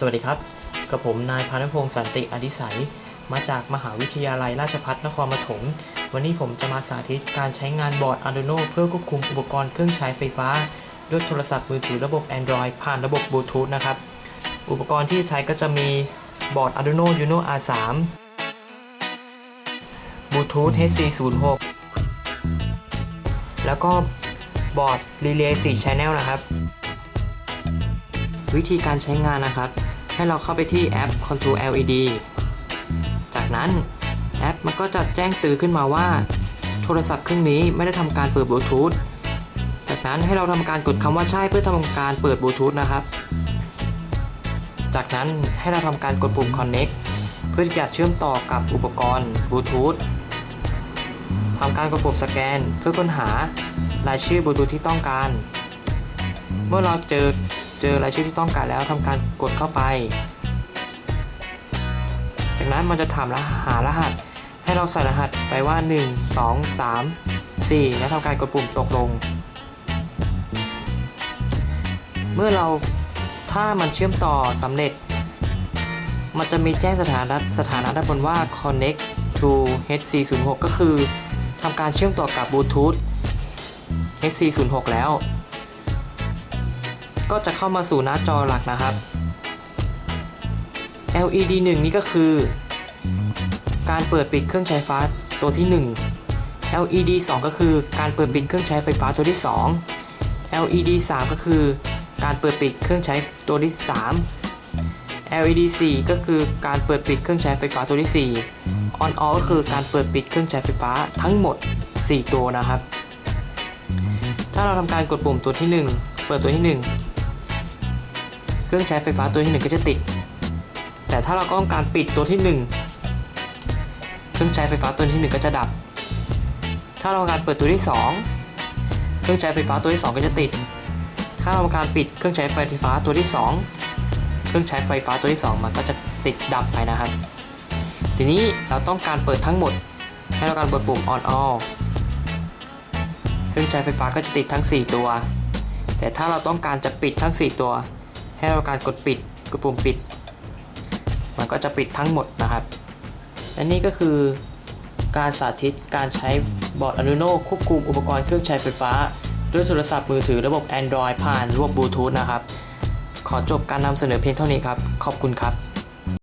สวัสดีครับ กับผมนายพานุพงศ์สันติอดิสัย มาจากมหาวิทยาลัยราชภัฏนครปฐม วันนี้ผมจะมาสาธิตการใช้งานบอร์ด Arduino เพื่อควบคุมอุปกรณ์เครื่องใช้ไฟฟ้า ด้วยโทรศัพท์มือถือระบบ Android ผ่านระบบบลูทูธนะครับ อุปกรณ์ที่ใช้ก็จะมีบอร์ด Arduino Uno R3 บลูทูธ HC06 แล้วก็บอร์ด Relay 4 Channel นะครับ วิธีการใช้งานนะครับ ให้เราเข้าไปที่แอป Control LED จากนั้นแอปมันก็จะแจ้งเตือนขึ้นมาว่า โทรศัพท์เครื่องนี้ไม่ได้ทำการเปิดบลูทูธจากนั้นให้เราทำการกดคำว่าใช่เพื่อทำการเปิดบลูทูธนะครับ จากนั้นให้เราทำการกดปุ่ม Connect เพื่อที่จะเชื่อมต่อกับอุปกรณ์บลูทูธทำการกดปุ่มสแกนเพื่อค้นหารายชื่อบลูทูธที่ต้องการ เมื่อเราเจอ เจอรายชื่อที่ต้องการแล้วทำการกดเข้าไป จากนั้นมันจะถามรหัสหารหัส ให้เราใส่รหัสไปว่า 1 2 3 4 แล้วทำการกดปุ่มตกลง เมื่อเราถ้ามันเชื่อมต่อสำเร็จ มันจะมีแจ้งสถานะสถานะด้านบนว่า connect to HC06 ก็คือทำการเชื่อมต่อกับบลูทูธ HC06 แล้ว ก็จะเข้ามาสู่หน้าจอหลักนะครับ LED 1 นี่ก็คือ การเปิดปิดเครื่องใช้ไฟฟ้าตัวที่ 1 LED 2 ก็คือการเปิดปิดเครื่องใช้ไฟฟ้าตัวที่ 2 LED 3 ก็คือการเปิดปิดเครื่องใช้ตัวที่ 3 LED 4 ก็คือการเปิดปิดเครื่องใช้ไฟฟ้าตัวที่ 4 On Off ก็คือการเปิดปิดเครื่องใช้ไฟฟ้าทั้งหมด 4 ตัวนะครับ ถ้าเราทำการกดปุ่มตัวที่ 1 เปิดตัวที่ 1 เครื่องใช้ไฟฟ้าตัวที่ 1 ก็จะติด แต่ถ้าเราต้องการปิดตัวที่ 1 เครื่องใช้ไฟฟ้าตัวที่ 1 ก็จะดับ ถ้าเราต้องการเปิดตัวที่ 2 เครื่องใช้ไฟฟ้าตัวที่ 2 ก็จะติด ถ้าเราต้องการปิดเครื่องใช้ไฟฟ้าตัวที่ 2 เครื่องใช้ไฟฟ้าตัวที่ 2 มันก็จะติดดับไปนะครับ ทีนี้เราต้องการเปิดทั้งหมด ให้เราการกดปุ่ม on all เครื่องใช้ไฟฟ้าก็จะติดทั้ง 4 ตัว แต่ถ้าเราต้องการจะปิดทั้ง 4 ตัว ให้เราการกดปิดกดปุ่มปิด มันก็จะปิดทั้งหมดนะครับ และนี่ก็คือการสาธิตการใช้บอร์ด Arduino ควบคุมอุปกรณ์เครื่องใช้ไฟฟ้า ด้วยโทรศัพท์มือถือระบบ Android ผ่านระบบบลูทูธนะครับ ขอจบการนำเสนอเพียงเท่านี้ครับ ขอบคุณครับ